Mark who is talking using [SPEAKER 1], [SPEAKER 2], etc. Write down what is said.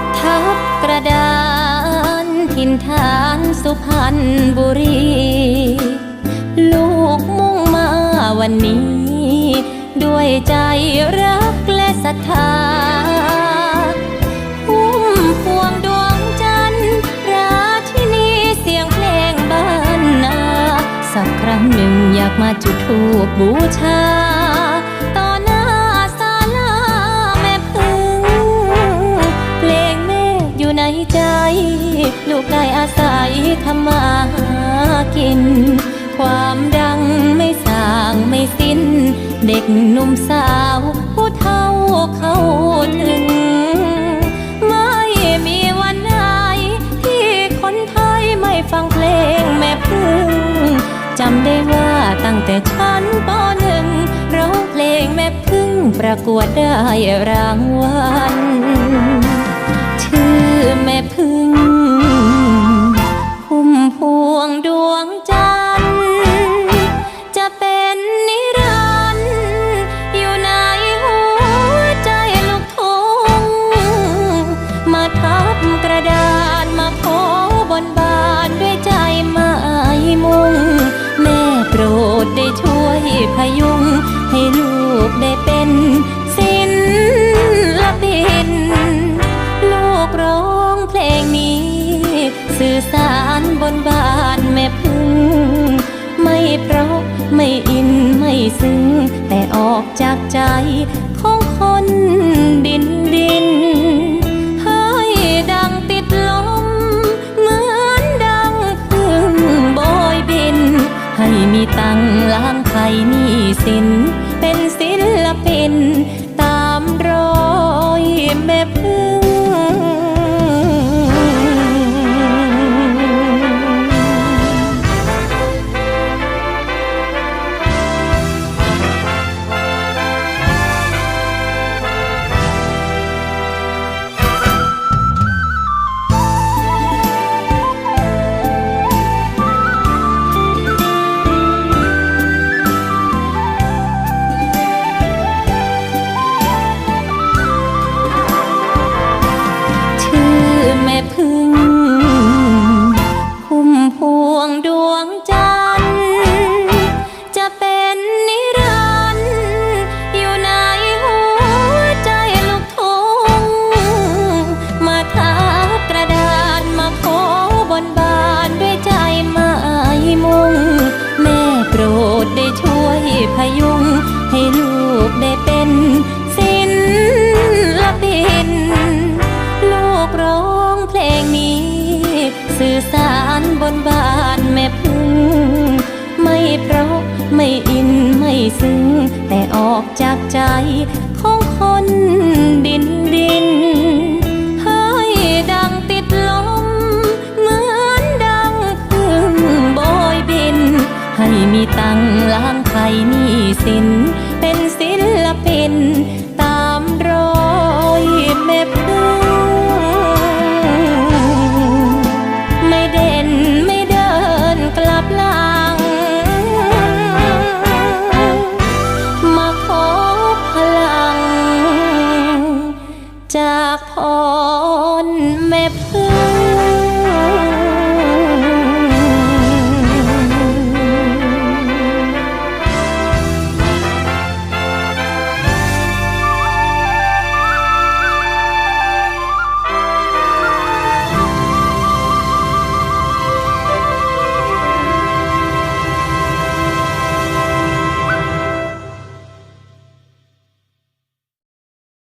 [SPEAKER 1] บทับกระดานถิ่นฐานสุพรรณบุรี ลูกมุ่งมาวันนี้ ด้วยใจรักและศรัทธาพุ่มพวงดวงจันทร์ราชินีเสียงเพลงบ้านนา สักครั้งหนึ่งอยากมาจุดธูปบูชา ลูกได้อาศัยทำมาหากิน ความดังไม่สางไม่สิ้น เด็กหนุ่มสาว ผู้เฒ่าเข้าถึง ไม่มีวันไหนที่คนไทยไม่ฟังเพลงแม่พึ่งจำได้ว่าตั้งแต่ชั้นปหนึ่งร้องเพลงแม่พึ่งประกวดได้รางวัลชื่อแม่ พยุง ให้ลูกได้เป็นศิลปิน ลูกร้องเพลงนี้ สื่อสารบนบานแม่พึ่ง ไม่เพราะไม่อินไม่ซึ้งแต่ออกจากใจ นี่สิน บนบ้านแม่พึ่ง ไม่เพราะไม่อินไม่ซึ้ง แต่ออกจากใจของคนดินดินให้ดังติดลม เหมือนดังพึ่งโบยบิน ให้มีตังล้างไขหนี้สิน เพิ่